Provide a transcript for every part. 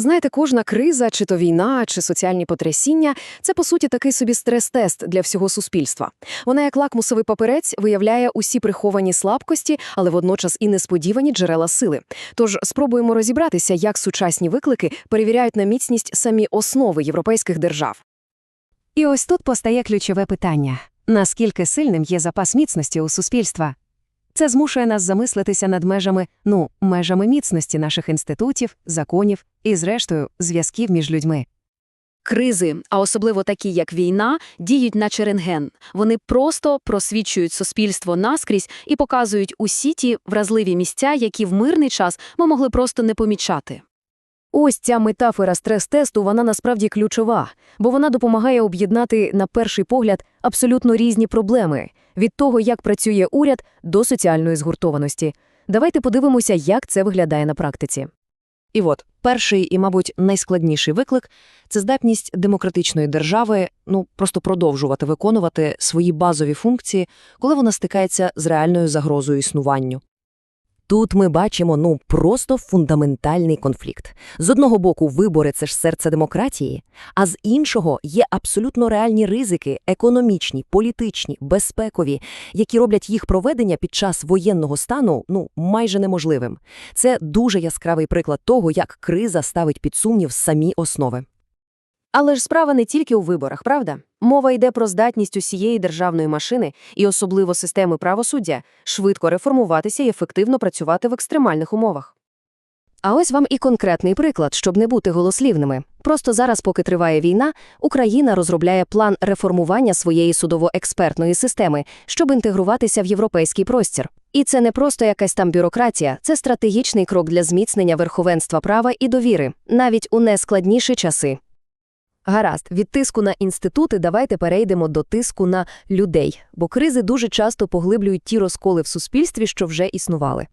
Знаєте, кожна криза, чи то війна, чи соціальні потрясіння це по суті такий собі стрес-тест для всього суспільства. Вона, як лакмусовий папірець, виявляє усі приховані слабкості, але водночас і несподівані джерела сили. Тож спробуємо розібратися, як сучасні виклики перевіряють на міцність самі основи європейських держав. І ось тут постає ключове питання: наскільки сильним є запас міцності у суспільства? Це змушує нас замислитися над межами, ну, межами міцності наших інститутів, законів і, зрештою, зв'язків між людьми. Кризи, а особливо такі, як війна, діють наче рентген. Вони просто просвічують суспільство наскрізь і показують усі ті вразливі місця, які в мирний час ми могли просто не помічати. Ось ця метафора стрес-тесту, вона насправді ключова, бо вона допомагає об'єднати, на перший погляд, абсолютно різні проблеми – від того, як працює уряд, до соціальної згуртованості. Давайте подивимося, як це виглядає на практиці. І от, перший і, мабуть, найскладніший виклик – це здатність демократичної держави, ну, просто продовжувати виконувати свої базові функції, коли вона стикається з реальною загрозою існуванню. Тут ми бачимо ну просто фундаментальний конфлікт. З одного боку, вибори це ж серце демократії, а з іншого є абсолютно реальні ризики економічні, політичні, безпекові, які роблять їх проведення під час воєнного стану ну майже неможливим. Це дуже яскравий приклад того, як криза ставить під сумнів самі основи. Але ж справа не тільки у виборах, правда? Мова йде про здатність усієї державної машини і особливо системи правосуддя швидко реформуватися і ефективно працювати в екстремальних умовах. А ось вам і конкретний приклад, щоб не бути голослівними. Просто зараз, поки триває війна, Україна розробляє план реформування своєї судово-експертної системи, щоб інтегруватися в європейський простір. І це не просто якась там бюрократія, це стратегічний крок для зміцнення верховенства права і довіри, навіть у найскладніші часи. Гаразд, від тиску на інститути давайте перейдемо до тиску на людей, бо кризи дуже часто поглиблюють ті розколи в суспільстві, що вже існували.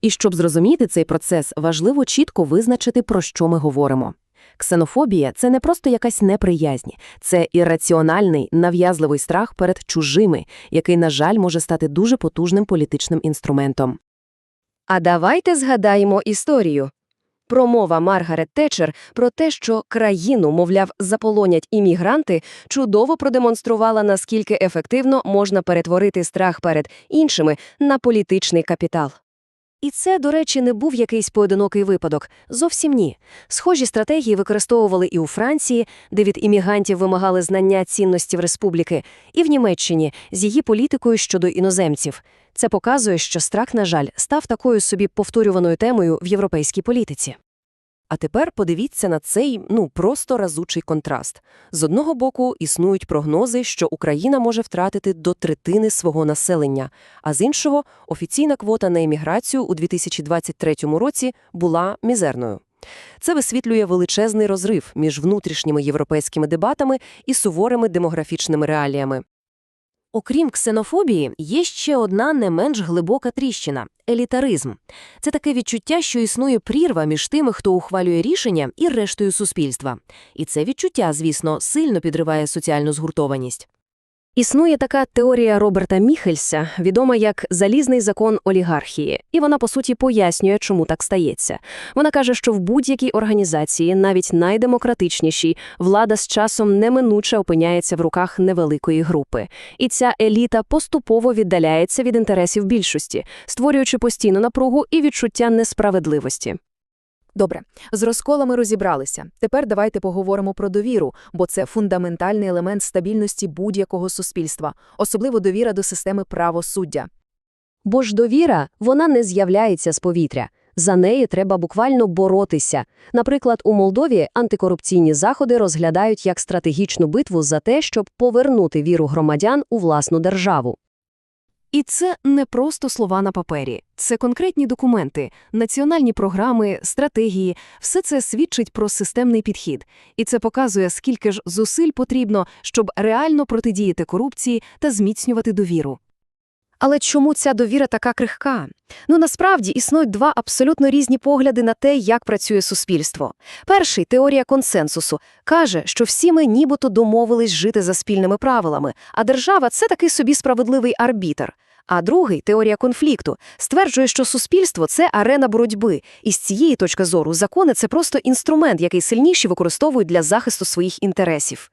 І щоб зрозуміти цей процес, важливо чітко визначити, про що ми говоримо. Ксенофобія – це не просто якась неприязнь, це ірраціональний, нав'язливий страх перед чужими, який, на жаль, може стати дуже потужним політичним інструментом. А давайте згадаємо історію. Промова Маргарет Тетчер про те, що країну, мовляв, заполонять іммігранти, чудово продемонструвала, наскільки ефективно можна перетворити страх перед іншими на політичний капітал. І це, до речі, не був якийсь поодинокий випадок. Зовсім ні. Схожі стратегії використовували і у Франції, де від іммігрантів вимагали знання цінностів республіки, і в Німеччині з її політикою щодо іноземців. Це показує, що страх, на жаль, став такою собі повторюваною темою в європейській політиці. А тепер подивіться на цей, ну, просто разучий контраст. З одного боку, існують прогнози, що Україна може втратити до третини свого населення, а з іншого, офіційна квота на еміграцію у 2023 році була мізерною. Це висвітлює величезний розрив між внутрішніми європейськими дебатами і суворими демографічними реаліями. Окрім ксенофобії, є ще одна не менш глибока тріщина елітаризм. Це таке відчуття, що існує прірва між тими, хто ухвалює рішення, і рештою суспільства. І це відчуття, звісно, сильно підриває соціальну згуртованість. Існує така теорія Роберта Міхельса, відома як залізний закон олігархії, і вона, по суті, пояснює, чому так стається. Вона каже, що в будь-якій організації, навіть найдемократичнішій, влада з часом неминуче опиняється в руках невеликої групи. І ця еліта поступово віддаляється від інтересів більшості, створюючи постійну напругу і відчуття несправедливості. Добре, з розколами розібралися. Тепер давайте поговоримо про довіру, бо це фундаментальний елемент стабільності будь-якого суспільства, особливо довіра до системи правосуддя. Бо ж довіра, вона не з'являється з повітря. За неї треба буквально боротися. Наприклад, у Молдові антикорупційні заходи розглядають як стратегічну битву за те, щоб повернути віру громадян у власну державу. І це не просто слова на папері, це конкретні документи, національні програми, стратегії. Все це свідчить про системний підхід. І це показує, скільки ж зусиль потрібно, щоб реально протидіяти корупції та зміцнювати довіру. Але чому ця довіра така крихка? Ну, насправді, існують два абсолютно різні погляди на те, як працює суспільство. Перший, теорія консенсусу, каже, що всі ми нібито домовились жити за спільними правилами, а держава – це такий собі справедливий арбітр. А другий теорія конфлікту стверджує, що суспільство це арена боротьби, і з цієї точки зору закони це просто інструмент, який сильніші використовують для захисту своїх інтересів.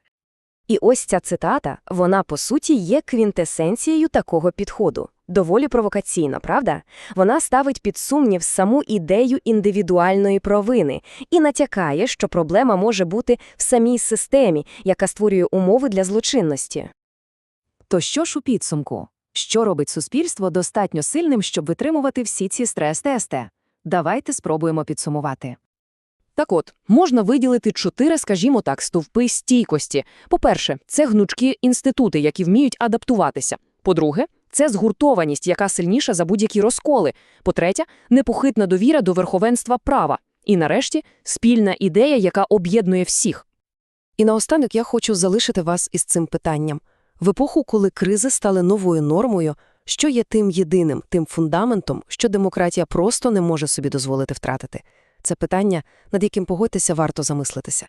І ось ця цитата, вона по суті є квінтесенцією такого підходу. Доволі провокаційно, правда? Вона ставить під сумнів саму ідею індивідуальної провини і натякає, що проблема може бути в самій системі, яка створює умови для злочинності. То що ж у підсумку? Що робить суспільство достатньо сильним, щоб витримувати всі ці стрес-тести? Давайте спробуємо підсумувати. Так от, можна виділити чотири, скажімо так, стовпи стійкості. По-перше, це гнучкі інститути, які вміють адаптуватися. По-друге, це згуртованість, яка сильніша за будь-які розколи. По-третє, непохитна довіра до верховенства права. І нарешті, спільна ідея, яка об'єднує всіх. І наостанок я хочу залишити вас із цим питанням. В епоху, коли кризи стали новою нормою, що є тим єдиним, тим фундаментом, що демократія просто не може собі дозволити втратити? Це питання, над яким погодьтеся варто замислитися.